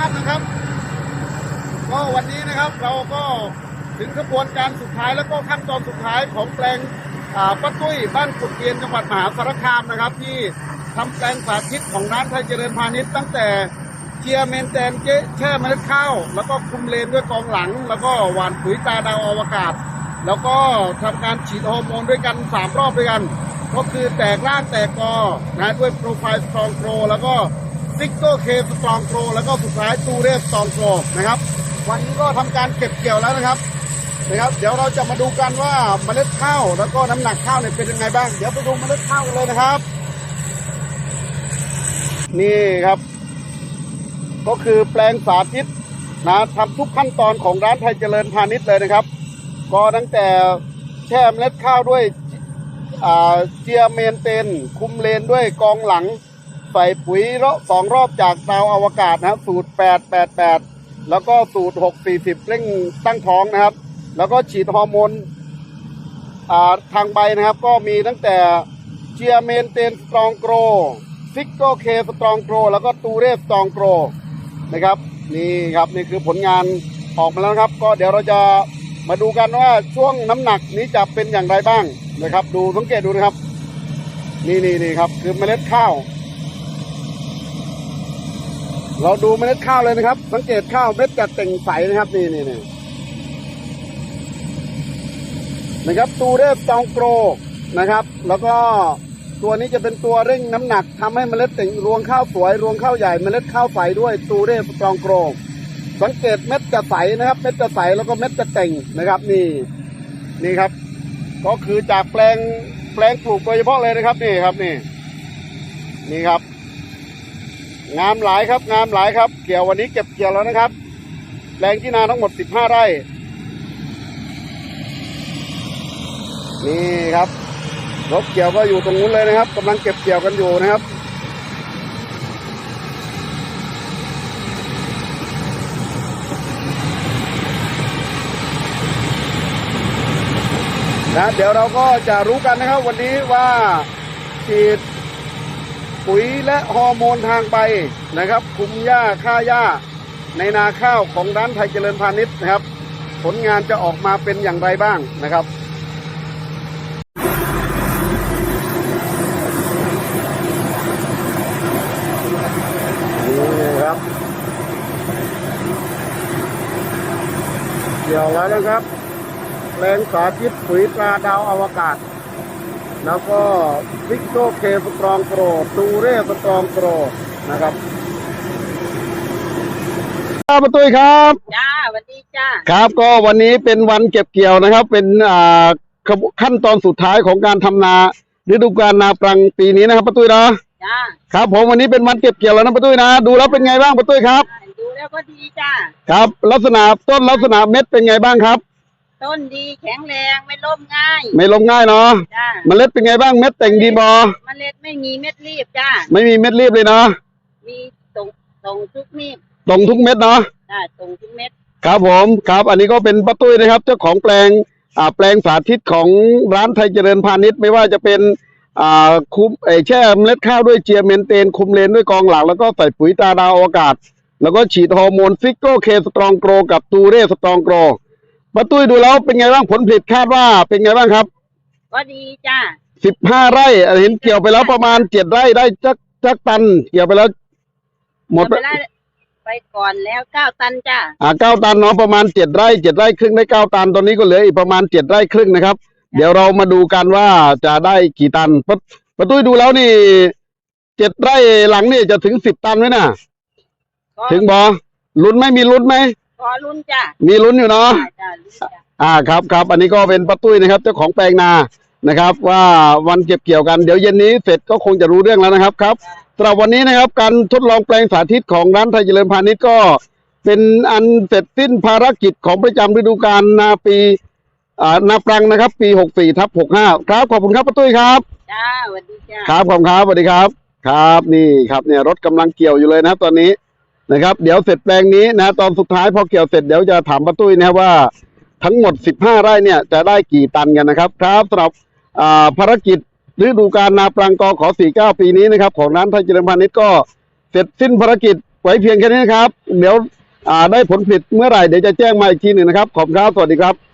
่านนะครับ ก็วันนี้นะครับเราก็ถึงกระบวนการสุดท้ายแล้วก็ขั้นตอนสุดท้ายของแปลงป้าตุ้ยบ้านกุดเกียนจังหวัดมหาสารคามนะครับ ที่ทำแปลงสาธิตของร้านไทยเจริญพาณิชย์ตั้งแต่เชียร์เมนแตนเจ๊แช่เมล็ดข้าว แล้วก็คุมเลนด้วยกองหลัง แล้วก็หว่านปุ๋ยตาดาวอวกาศ แล้วก็ทำการฉีดฮอร์โมนด้วยกันสามรอบด้วยกัน ก็คือแตกรากแตกกอนะด้วยโปรไฟล์สตรองโปรแล้วก็ ซิกโกเคสตองโปรแล้วก็สุดท้ายตูเรสตองโปรนะครับ วันนี้ก็ทำการเก็บเกี่ยวแล้วนะครับนะครับเดี๋ยวเราจะมาดูกันว่าเมล็ดข้าวแล้วก็น้ำหนักข้าวเนี่ยเป็นยังไงบ้าง เดี๋ยวไปดูเมล็ดข้าวกันเลยนะครับ นี่ครับ ก็คือแปลงสาธิตนะทำทุกขั้นตอนของร้านไทยเจริญพาณิชย์เลยนะครับ ก็ตั้งแต่แช่เมล็ดข้าวด้วยเจียเมนเตน คุมเลนด้วยกองหลัง ใส่ปุ๋ยรอบสองรอบจากดาวอวกาศนะครับ สูตร 888 แล้วก็สูตร 640 เร่งตั้งท้องนะครับ แล้วก็ฉีดฮอร์โมนทางใบนะครับ ก็มีตั้งแต่เจียเมนเตนสตรองโกรซิกโกเคสตรองโกรแล้วก็ตูเรสตรองโกรนะครับ นี่ครับนี่คือผลงานออกมาแล้วครับ ก็เดี๋ยวเราจะมาดูกันว่าช่วงน้ำหนักนี้จะเป็นอย่างไรบ้างนะครับ ดูสังเกตดูนะครับ นี่นี่นี่ครับ คือเมล็ดข้าว เราดูเมล็ดข้าวเลยนะครับ สังเกตข้าวเม็ดจะเต่งใสนะครับ นี่นี่นี่นะครับตูเรสตองโกรนะครับ แล้วก็ตัวนี้จะเป็นตัวเร่งน้ำหนักทำให้เมล็ดเต่งรวงข้าวสวย รวงข้าวใหญ่เมล็ดข้าวใสด้วยตูเรสตองโกรสังเกตเม็ดจะใสนะครับ เม็ดจะใสแล้วก็เม็ดจะเต่งนะครับ นี่นี่ครับ ก็คือจากแปลงแปลงปลูกโดยเฉพาะเลยนะครับ นี่ครับนี่ นี่ครับ งามหลายครับ งามหลายครับ เกี่ยววันนี้เก็บเกี่ยวแล้วนะครับแปลงที่นาทั้งหมด 15 ไร่ นี่ครับรถเกี่ยวก็อยู่ตรงนู้นเลยนะครับกำลังเก็บเกี่ยวกันอยู่นะครับนะเดี๋ยวเราก็จะรู้กันนะครับ วันนี้ว่าฉีด ปุ๋ยและฮอร์โมนทางใบนะครับคุมหญ้าฆ่าหญ้า ในนาข้าวของร้านไทยเจริญพาณิชย์นะครับ ผลงานจะออกมาเป็นอย่างไรบ้างนะครับนี่ครับเกี่ยวแล้วนะครับแปลงสาธิตปุ๋ยตราดาวอวกาศ แล้วก็วิกโตเคสตรองโปรตูเร่สตรองโปรนะครับครับประตุ้ยครับจ้าสวัสดีจ้าครับ ก็วันนี้เป็นวันเก็บเกี่ยวนะครับ เป็นอ่าขบขั้นตอนสุดท้ายของการทำนาฤดูกาลนาปรังปีนี้นะครับประตุ้ยนะจ้าครับผมวันนี้เป็นวันเก็บเกี่ยวแล้วนะประตุ้ยนะ ดูแล้วเป็นไงบ้างประตุ้ยครับ ดูแล้วก็ดีจ้าครับ ลักษณะต้นลักษณะเม็ดเป็นไงบ้างครับ ต้นดีแข็งแรงไม่ล้มง่ายไม่ล้มง่ายเนาะจ้าเมล็ดเป็นไงบ้างเม็ดแต่งดีบอเมล็ดไม่มีเม็ดรีบจ้าไม่มีเม็ดรีบเลยเนาะมีตรงตรงทุกมีดตรงทุกเม็ดเนาะจ้าตรงทุกเม็ดครับผมครับ อันนี้ก็เป็นป้าตุ้ยนะครับ เจ้าของแปลงอ่าแปลงสาธิตของร้านไทยเจริญพาณิชย์ไม่ว่าจะเป็นอ่าคุมเออแช่เมล็ดข้าวด้วยเจียเมนเตน คุมเลนด้วยกองหลังแล้วก็ใส่ปุ๋ยตาดาวอากาศ แล้วก็ฉีดฮอร์โมนฟิกโกเคสตรองโกรกับตูเร่สตรองโกร ป้าตุ้ยดูแล้วเป็นไงบ้างผลผลิตคาดว่าเป็นไงบ้างครับ ก็ดีจ้าสิบห้าไร่อะเห็นเกี่ยวไปแล้วประมาณเจ็ดไร่ได้จักจักตัน เกี่ยวไปแล้ว หมดเดี๋ยวไปไล่ไปก่อนแล้วเก้าตันจ้าอ่าเก้าตันเนาะประมาณเจ็ดไร่เจ็ดไร่ครึ่งได้เก้าตันตอนนี้ก็เหลืออีกประมาณเจ็ดไร่ครึ่งนะครับ เดี๋ยวเรามาดูกันว่าจะได้กี่ตันปะประตุ้ยดูแล้วนี่เจ็ดไร่หลังนี่จะถึงสิบตันไหมน่ะก็ถึงบอลุ้นไหมมีลุ้นไหม ขอลุ้นจ้ามีลุ้นอยู่เนาะจ้าจ้าลุ้นจ้าอ่าครับครับอันนี้ก็เป็นป้าตุ้ยนะครับ เจ้าของแปลงนานะครับ ว่าวันเก็บเกี่ยวกันเดี๋ยวเย็นนี้เสร็จก็คงจะรู้เรื่องแล้วนะครับครับสำหรับวันนี้นะครับ การทดลองแปลงสาธิตของร้านไทยเจริญพาณิชย์ก็ เป็นอันเสร็จสิ้นภารกิจของประจำฤดูกาลนาปีอ่านาปรังนะครับ ปี 64ทับ65 ครับ ขอบคุณครับป้าตุ้ยครับ จ้าสวัสดีจ้า ครับขอบคุณครับสวัสดีครับ ครับนี่ครับเนี่ยรถกำลังเกี่ยวอยู่เลยนะตอนนี้ นะครับ เดี๋ยวเสร็จแปลงนี้นะตอนสุดท้ายพอเกี่ยวเสร็จเดี๋ยวจะถามป้าตุ้ยนะว่าทั้งหมด 15 ไร่เนี่ยจะได้กี่ตันกันนะครับครับสำหรับอ่าภารกิจฤดูกาลนาปรังกขอ 49 ปีนี้นะครับของร้านไทยเจริญพาณิชย์ก็เสร็จสิ้นภารกิจไว้เพียงแค่นี้นะครับ เดี๋ยวอ่าได้ผลผลิตเมื่อไหร่เดี๋ยวจะแจ้งมาอีกทีหนึ่งนะครับ ขอบคุณครับ สวัสดีครับ